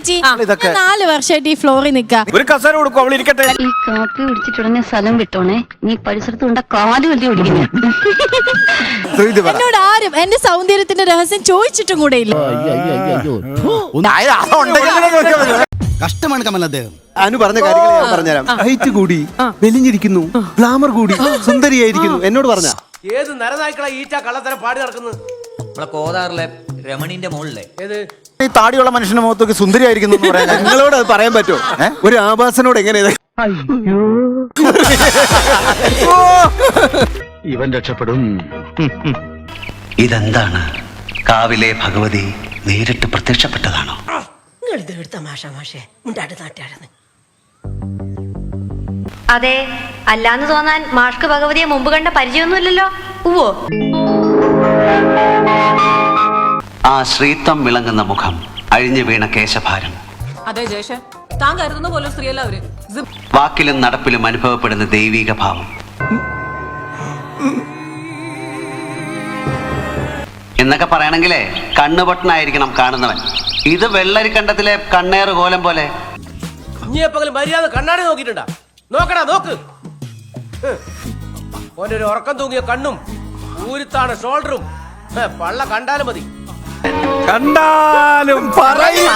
ചേച്ചി ഇതൊക്കെ. നാല് വർഷമായിട്ട് ഈ ഫ്ലോറിൽ നിൽക്കാം. ഒരു കസേര കൊടുക്കും അവൾ ഇരിക്കട്ടെ. ഈ കാപ്പി കുടിച്ചിട്ടുടനെ സ്ഥലം വിട്ടോണേ. നീ പരിസരത്ത് കൊണ്ട കാൽ വലിയ ഇത് പറ. എന്നോട് ആരും എന്റെ സൗന്ദര്യത്തിന്റെ രഹസ്യം ചോദിച്ചിട്ടും കൂടെ ഇല്ല. കഷ്ടമാണ് കമൽ അദ്ദേഹം. അനു പറഞ്ഞ കാര്യങ്ങൾ ഞാൻ പറഞ്ഞുതരാം. ഹൈറ്റ് കൂടി മെലിഞ്ഞിരിക്കുന്നു ഗ്ലാമർ കൂടി സുന്ദരിയായിരിക്കുന്നു. എന്നോട് പറഞ്ഞ. ഏത് നരനായ്ക്കളെ ഈറ്റ കള്ളത്തരം പാടി നടക്കുന്നു നമ്മളെ കോതാറിലെ രമണിന്റെ മുകളിലെ ഏത്? ഈ താടിയുള്ള മനുഷ്യന്റെ മുഖത്തൊക്കെ സുന്ദരിയായിരിക്കുന്നു എന്ന് പറയാൻ നിങ്ങളോട് അത് പറയാൻ പറ്റുമോ? ഒരു ആഭാസനോട് എങ്ങനെ? ഇവൻ രക്ഷപ്പെടും. ഇതെന്താണ്? കാവിലെ ഭഗവതി നേരിട്ട് പ്രത്യക്ഷപ്പെട്ടതാണോ? അതെ അല്ലാന്ന് തോന്നാൻ മാഷ്ക്ക് ഭഗവതിയെ മുമ്പ് കണ്ട പരിചയമൊന്നുമില്ലല്ലോ. ഉവ്വോ? ആ ശ്രീത്വം വിളങ്ങുന്ന മുഖം അഴിഞ്ഞു വീണ കേശഭാരം അതെ ജേഷൻ താൻ കരുതുന്ന പോലെ സ്ത്രീയല്ല അവർ. വാക്കിലും നടപ്പിലും അനുഭവപ്പെടുന്ന ദൈവിക ഭാവം. എന്നൊക്കെ പറയണെങ്കിലേ കണ്ണുപൊട്ടനായിരിക്കണം കാണുന്നവൻ. ഇത് വെള്ളരിക്കണ്ടത്തിലെ കണ്ണേറ് കോലം പോലെ. ഇനിയെപ്പകലും മര്യാദ കണ്ണാടി നോക്കിയിട്ടുണ്ടാ? നോക്കടാ നോക്ക്. ഒരു ഉറക്കം തൂങ്ങിയ കണ്ണും ഊരുത്താണ് ഷോൾഡറും പള്ള കണ്ടാലും മതി. കണ്ടാലും പറയും.